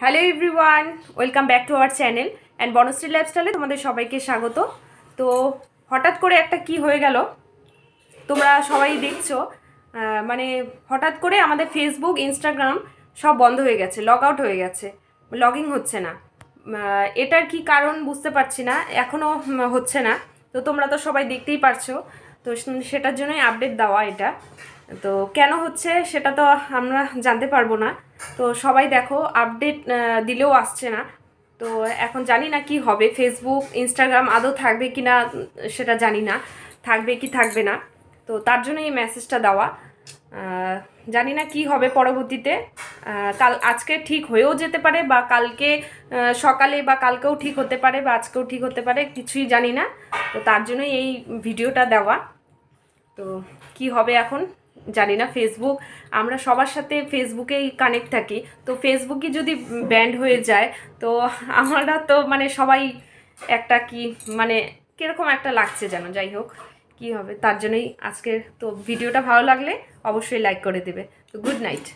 Hello everyone welcome back to our channel and Banashree লাইফস্টাইলে তোমাদের সবাইকে স্বাগত। তো হঠাৎ করে একটা কি হয়ে গেল? তোমরা সবাই দেখছ। মানে হঠাৎ করে আমাদের ফেসবুক ইনস্টাগ্রাম সব বন্ধ হয়ে গেছে লগ আউট হয়ে গেছে। লগইন হচ্ছে না। এটার কি কারণ বুঝতে পারছি না। এখনও হচ্ছে না। তো তোমরা তো সবাই দেখতেই পারছ। তো সেটার জন্যই আপডেট দেওয়া এটা। তো কেন হচ্ছে সেটা তো আমরা জানতে পারব না। তো সবাই দেখো আপডেট দিলেও আসছে না। তো এখন জানি না কি হবে। ফেসবুক ইনস্টাগ্রাম আদৌ থাকবে কি না, সেটা জানি না। থাকবে কি থাকবে না। তো তার জন্য এই মেসেজটা দেওয়া। জানি না কি হবে পরবর্তীতে। কাল আজকে ঠিক হয়েও যেতে পারে বা কালকে সকালে বা কালকেও ঠিক হতে পারে বা আজকেও ঠিক হতে পারে, কিছুই জানি না। তো তার জন্যই এই ভিডিওটা দেওয়া। তো কি হবে এখন? জানি না ফেসবুক আমরা সবার সাথে ফেসবুকেই কানেক্ট থাকি। তো ফেসবুকই যদি ব্যান্ড হয়ে যায়, তো আমরা তো মানে সবাই একটা কি মানে কীরকম একটা লাগছে যেন, যাই হোক, কি হবে? তার জন্যই আজকের তো ভিডিওটা ভালো লাগলে অবশ্যই লাইক করে দেবে। তো গুড নাইট